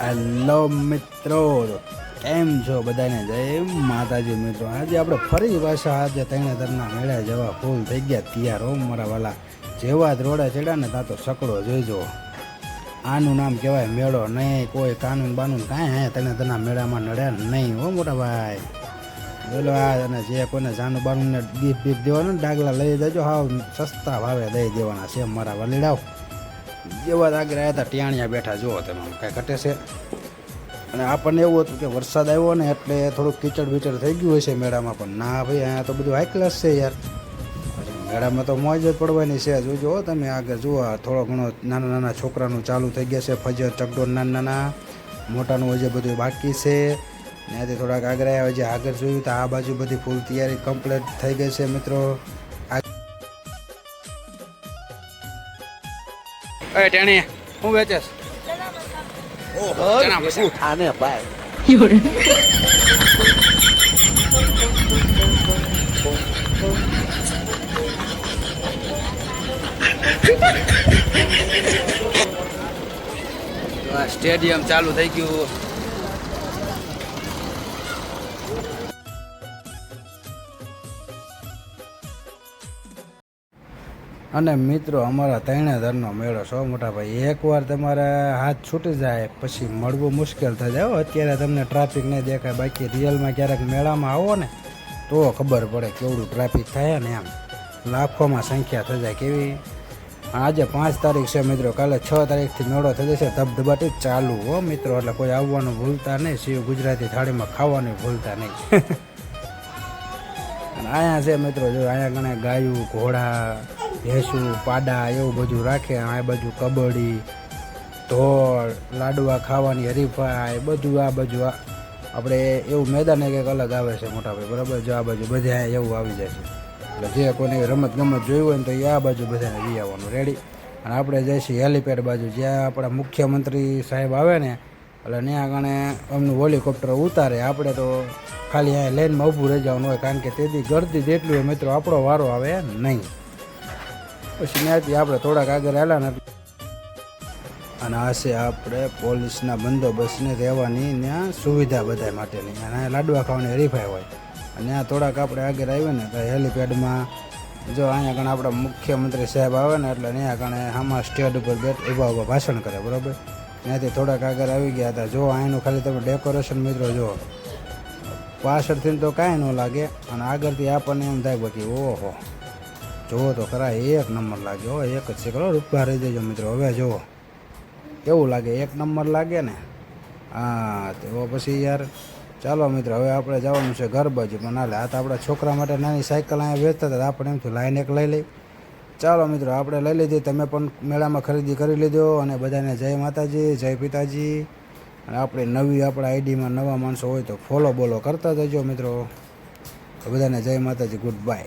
Hello મિત્રો. કેમ છો બધાને? જય માતાજી મિત્રો. આજે આપણે ફરી પાછા આજે ત્રણે તરના મેળા જવા ફૂલ થઈ ગયા તૈયાર હો મારા વાલા. જેવા જ રોડે ચડ્યા ને ત્યાં તો સકડો જોઈજો. આનું નામ કહેવાય મેળો નહીં, કોઈ કાનૂન બાનૂન કાંઈ હે ત્રણે તેના મેળામાં નડ્યા નહીં હો મોટા ભાઈ. બોલો આ અને જે કોઈને જાનું બાનુંને ગીફ બીફ દેવાનું ને ડાગલા લઈ દેજો, હાવ સસ્તા ભાવે દઈ દેવાના છે મારા વલીડાઓ. જ આગળ આવ્યા હતા, ટિયાણિયા બેઠા, જુઓ તમે કાંઈ ઘટે છે. અને આપણને એવું હતું કે વરસાદ આવ્યો ને એટલે થોડુંક કીચડ બીચડ થઈ ગયું હશે મેળામાં, પણ ના ભાઈ, અહીંયા તો બધું હાઈ ક્લાસ છે યાર. મેળામાં તો મોજ જ પડવાની છે, જોજો તમે આગળ, જુઓ થોડો ઘણો નાના નાના છોકરાનું ચાલુ થઈ ગયા છે, ફજર ચકડોળ નાના નાના, મોટાનું હજી બધું બાકી છે. ત્યાંથી થોડાક આગળ આવ્યા, હજી આગળ જોયું તો આ બાજુ બધી ફૂલ તૈયારી કમ્પ્લીટ થઈ ગઈ છે, મિત્રો. એ ટેણી હું વેચેસ. આને ભાઈ. સ્ટેડિયમ ચાલુ થઈ ગયું. અને મિત્રો, અમારા તૈણાધરનો મેળો સૌ મોટા ભાઈ એકવાર તમારે હાથ છૂટી જાય, પછી મળવું મુશ્કેલ થઈ જાય. અત્યારે તમને ટ્રાફિક નહીં દેખાય, બાકી રિયલમાં ક્યારેક મેળામાં આવો ને, તો ખબર પડે કેવડું ટ્રાફિક થાય ને એમ. લાખોમાં સંખ્યા થઈ જાય. કેવી? આજે પાંચ તારીખ છે મિત્રો, કાલે છ તારીખથી મેળો થઈ જશે, ધબધબાટી ચાલુ. હો, મિત્રો, એટલે કોઈ આવવાનું ભૂલતા નહીં, શિવ ગુજરાતી થાળીમાં ખાવાનું ભૂલતા નહીં. અહીંયા છે મિત્રો, જો અહીંયા ઘણા ગાયું, ઘોડા ભેંસું, પાડા એવું બધું રાખે, આ બાજુ કબડ્ડી ઢોળ લાડવા ખાવાની હરીફાઈ, બધું આ બાજુ આપણે એવું મેદાન એક અલગ આવે છે મોટા ભાઈ, બરાબર? જો આ બાજુ બધા એવું આવી જાય છે. એટલે જે કોઈને રમત ગમત જોયું હોય ને તો એ આ બાજુ બધાને લઈ આવવાનું. રેડી અને આપણે જઈશું હેલિપેડ બાજુ, જ્યાં આપણા મુખ્યમંત્રી સાહેબ આવે ને, એટલે ત્યાં આગળ એમનું હોલિકોપ્ટર ઉતારે. આપણે તો ખાલી અહીંયા લાઈનમાં ઊભું રહી જવાનું હોય, કારણ કે તેથી ગરદી જેટલી હોય મિત્રો, આપણો વારો આવે નહીં. પછી ત્યાંથી આપણે થોડાક આગળ આવ્યા ને અને આ છે આપણે પોલીસના બંદોબસ્તને રહેવાની ત્યાં સુવિધા બધા માટેની. અને લાડવા ખાવાની હરીફાઈ હોય. અને ત્યાં થોડાક આપણે આગળ આવ્યા ને તો હેલિપેડમાં જો અહીંયા કણે આપણા મુખ્યમંત્રી સાહેબ આવે ને એટલે ત્યાં કણે આમાં સ્ટેજ ઉપર બેઠ ઊભા ઊભા ભાષણ કરે, બરાબર? ત્યાંથી થોડાક આગળ આવી ગયા હતા. જો અહીંનું ખાલી તમે ડેકોરેશન મિત્રો જુઓ. પાછળથી તો કાંઈ ન લાગે, અને આગળથી આપણને એમ થાય બાકી, ઓહો. જુઓ તો ખરા, એક નંબર લાગે. હો, એક જ છે. કરો રૂપા રહી દેજો મિત્રો. હવે જુઓ. કેવું લાગે? એક નંબર લાગે ને? હા, તો પછી યાર, ચાલો મિત્રો, હવે આપણે જવાનું છે ઘર બાજુ પણ ના લે આ તો આપણા છોકરા માટે નાની સાયકલ અહીંયા વેચતા હતા આપણે એમ થયું, લાઈન એક લઈ લઈ. ચાલો મિત્રો, આપણે લઈ લીધી. તમે પણ મેળામાં ખરીદી કરી લીધો અને બધાને જય માતાજી, જય પિતાજી. અને આપણે નવી, આપણા આઈડીમાં નવા માણસો હોય તો ફોલો બોલો. કરતા જજો મિત્રો. બધાને જય માતાજી ગુડ બાય